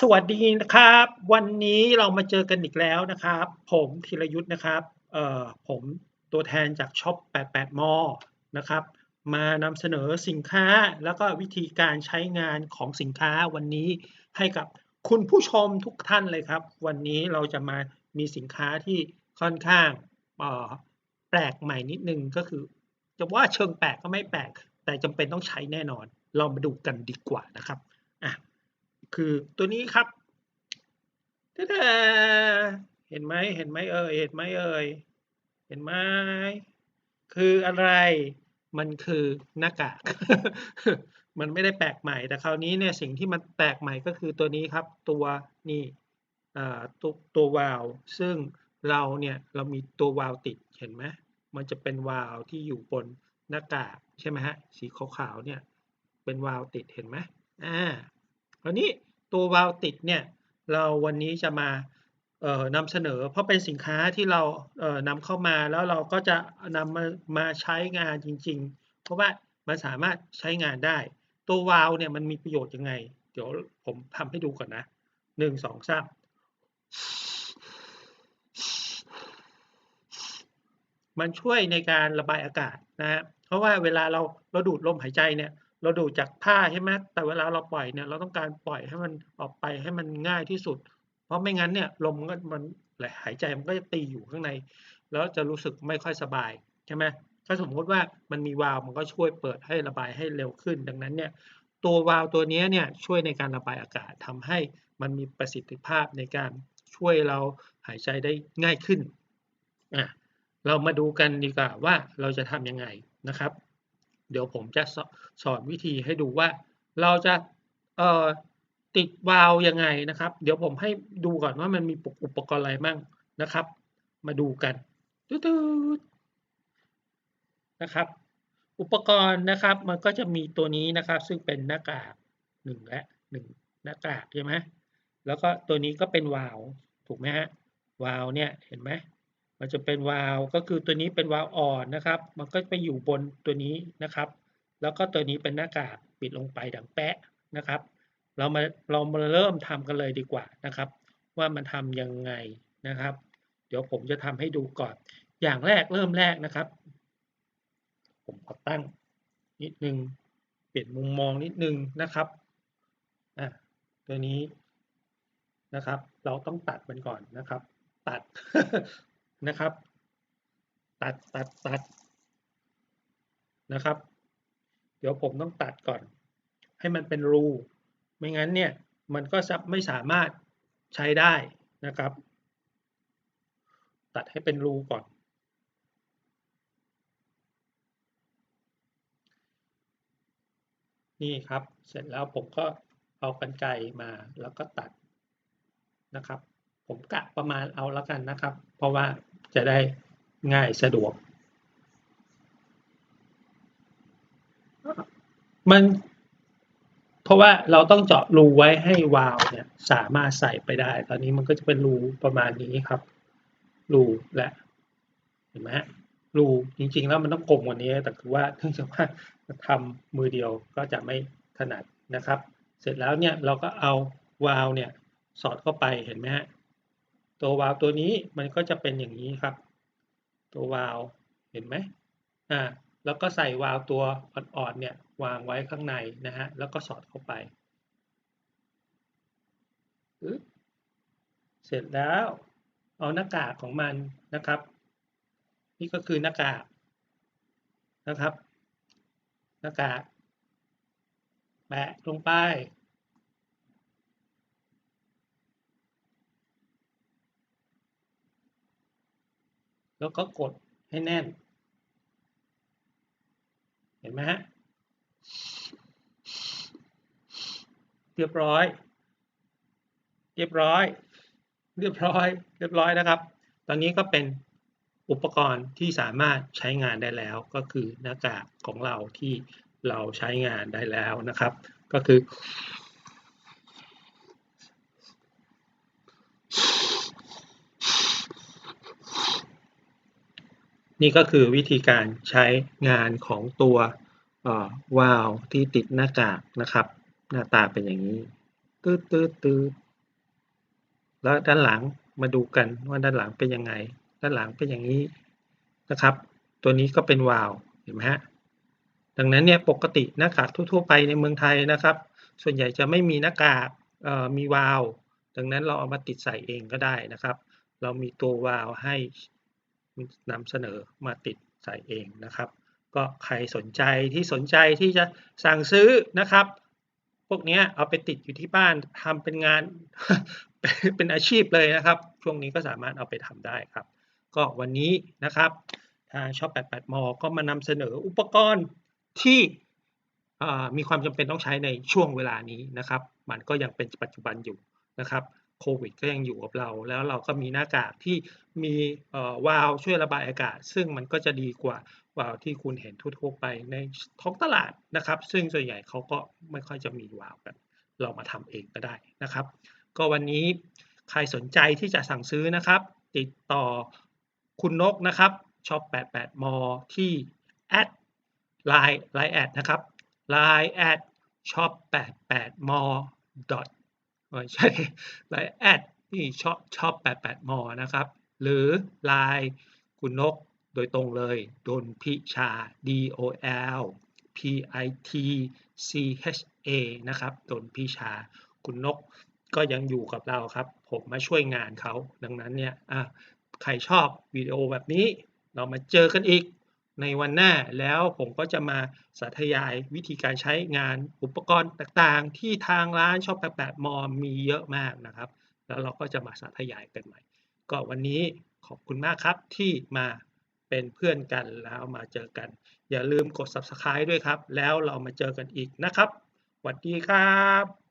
สวัสดีนะครับ วันนี้เรามาเจอกันอีกแล้วนะครับ ผมธีรยุทธ์นะครับเอ่อผมตัวแทนจากช็อป 88 มอนะครับ มานำเสนอสินค้าแล้วก็วิธีการใช้งานของสินค้าวันนี้ให้กับคุณผู้ชมทุกท่านเลยครับ วันนี้เราจะมามีสินค้าที่ค่อนข้างเอ่อแปลกใหม่นิดนึงก็คือ จะว่าเชิงแปลกก็ไม่แปลก แต่จำเป็นต้องใช้แน่นอน เรามาดูกันดีกว่านะครับ คือตัวนี้ครับตะดาเห็นไหมเห็นไหมเอ่ยเห็นไหมเอ่ยเห็นไหมคืออะไรมันคือหน้ากาก มันไม่ได้แปลกใหม่ แต่คราวนี้เนี่ยสิ่งที่มันแปลกใหม่ก็คือตัวนี้ครับ ตัวนี่ตัวตัววาล์วซึ่งเราเนี่ยเรามีตัววาล์วติดเห็นไหมมันจะเป็นวาล์วที่อยู่บนหน้ากากใช่ไหมฮะสีขาวๆเนี่ยเป็นวาล์วติดเห็นไหมอ่าคราวนี้ ตัววาล์วติดเนี่ยเราวันนี้จะมานำเสนอ เพราะเป็นสินค้าที่เรานำเข้ามาแล้วเราก็จะนำมามาใช้งานจริง ๆ เพราะว่ามันสามารถใช้งานได้ ตัววาล์วเนี่ยมันมีประโยชน์ยังไง เดี๋ยวผมทำให้ดูก่อนนะหนึ่งสองสามมันช่วยในการระบายอากาศนะฮะเพราะว่าเวลาเราเราดูดลมหายใจเนี่ย เราดูจากผ้าใช่ไหมแต่เวลาเราปล่อยเนี่ยเราต้องการปล่อยให้มันออกไปให้มันง่ายที่สุด เพราะไม่งั้นเนี่ยลมมันก็มันหายใจมันก็จะตีอยู่ข้างใน แล้วจะรู้สึกไม่ค่อยสบายใช่ไหมถ้าสมมติว่ามันมีวาล์วมันก็ช่วยเปิดให้ระบายให้เร็วขึ้น ดังนั้นเนี่ยตัววาล์วตัวนี้เนี่ยช่วยในการระบายอากาศทำให้มันมีประสิทธิภาพในการช่วยเราหายใจได้ง่ายขึ้นอะเรามาดูกันดีกว่าว่าเราจะทำยังไงนะครับ เดี๋ยวผมจะสอนวิธีให้ดูว่าเราจะติดวาล์วยังไงนะครับ เดี๋ยวผมให้ดูก่อนว่ามันมีอุปกรณ์อะไรบ้างนะครับ มาดูกันตืดๆนะครับ อุปกรณ์นะครับมันก็จะมีตัวนี้นะครับ ซึ่งเป็นหน้ากากหนึ่งและหนึ่งหน้ากากใช่ไหมแล้วก็ตัวนี้ก็เป็นวาล์วถูกไหมฮะวาล์วเนี่ยเห็นไหม มันจะเป็นวาล์วก็คือตัวนี้เป็นวาล์วอ่อนนะครับ มันก็ไปอยู่บนตัวนี้นะครับ แล้วก็ตัวนี้เป็นหน้ากากปิดลงไปดังแปะนะครับ เรามาเรามาเริ่มทำกันเลยดีกว่านะครับ ว่ามันทำยังไงนะครับ เดี๋ยวผมจะทำให้ดูก่อน อย่างแรกเริ่มแรกนะครับ ผมขอตั้งนิดนึงเปลี่ยนมุมมองนิดนึงนะครับอะตัวนี้นะครับ เราต้องตัดมันก่อนนะครับ ตัด นะครับ ตัดตัดตัดนะครับ เดี๋ยวผมต้องตัดก่อน ให้มันเป็นรู ไม่งั้นเนี่ยมันก็จะไม่สามารถใช้ได้นะครับ ตัดให้เป็นรูก่อน นี่ครับ เสร็จแล้วผมก็เอากรรไกรมาแล้วก็ตัดนะครับ ผมกะประมาณเอาแล้วกันนะครับ เพราะว่า จะได้ง่ายสะดวก มันเพราะว่าเราต้องเจาะรูไว้ให้วาล์วเนี่ยสามารถใส่ไปได้ ตอนนี้มันก็จะเป็นรูประมาณนี้ครับ รูและเห็นไหมฮะรูจริงๆแล้วมันต้องกลมกว่านี้ แต่คือว่าเนื่องจากว่าทำมือเดียวก็จะไม่ถนัดนะครับ เสร็จแล้วเนี่ยเราก็เอาวาล์วเนี่ยสอดเข้าไปเห็นไหมฮะ ตัววาล์วตัวนี้มันก็จะเป็นอย่างนี้ครับ ตัววาล์วเห็นไหมอ่าแล้วก็ใส่วาล์วตัวอ่อนๆเนี่ยวางไว้ข้างในนะฮะแล้วก็สอดเข้าไปเสร็จแล้วเอาหน้ากากของมันนะครับ นี่ก็คือหน้ากากนะครับ หน้ากากแปะลงไป แล้วก็กดให้แน่น เห็นไหมฮะ เรียบร้อย เรียบร้อย เรียบร้อย เรียบร้อยนะครับ ตอนนี้ก็เป็นอุปกรณ์ที่สามารถใช้งานได้แล้วก็คือหน้ากากของเราที่เราใช้งานได้แล้วนะครับ ก็คือ นี่ก็คือวิธีการใช้งานของตัววาล์วที่ติดหน้ากากนะครับ หน้าตาเป็นอย่างนี้ตืดตืดตืดแล้วด้านหลังมาดูกันว่าด้านหลังเป็นยังไง ด้านหลังเป็นอย่างนี้นะครับ ตัวนี้ก็เป็นวาล์วเห็นไหมฮะดังนั้นเนี่ยปกติหน้ากากทั่วๆไปในเมืองไทยนะครับ ส่วนใหญ่จะไม่มีหน้ากากมีวาล์วดังนั้นเราเอามาติดใส่เองก็ได้นะครับ เรามีตัววาล์วให้ นำเสนอมาติดใส่เองนะครับ ก็ใครสนใจที่สนใจที่จะสั่งซื้อนะครับ พวกนี้เอาไปติดอยู่ที่บ้านทำเป็นงานเป็นอาชีพเลยนะครับ ช่วงนี้ก็สามารถเอาไปทำได้ครับ ก็วันนี้นะครับทางช็อป88มอก็มานำเสนออุปกรณ์ที่มีความจำเป็นต้องใช้ในช่วงเวลานี้นะครับ มันก็ยังเป็นปัจจุบันอยู่นะครับ โควิดก็ยังอยู่กับเรา แล้วเราก็มีหน้ากากที่มีวาล์วช่วยระบายอากาศ ซึ่งมันก็จะดีกว่าวาล์วที่คุณเห็นทั่วๆไปในท้องตลาดนะครับ ซึ่งส่วนใหญ่เขาก็ไม่ค่อยจะมีวาล์วกัน เรามาทำเองก็ได้นะครับ ก็วันนี้ใครสนใจที่จะสั่งซื้อนะครับ ติดต่อคุณนกนะครับช็อป88มอที่แอดไลน์ไลน์แอดนะครับ line at shop 88 more dot ไม่ใช่ไลน์แอดที่ชอปช็อป88 more นะครับ หรือ line คุณนกโดยตรงเลยดนพิชา D O L P I T C H A นะครับดนพิชา คุณนกก็ยังอยู่กับเราครับ ผมมาช่วยงานเขา ดังนั้นเนี่ยใครชอบวิดีโอแบบนี้ เรามาเจอกันอีก ในวันหน้าแล้วผมก็จะมาสาธยายวิธีการใช้งานอุปกรณ์ต่างๆ ที่ทางร้านชอบแปดมอมีเยอะมากนะครับ แล้วเราก็จะมาสาธยายกันใหม่ ก็วันนี้ขอบคุณมากครับที่มาเป็นเพื่อนกันแล้วมาเจอกัน อย่าลืมกด subscribe ด้วยครับ แล้วเรามาเจอกันอีกนะครับสวัสดีครับ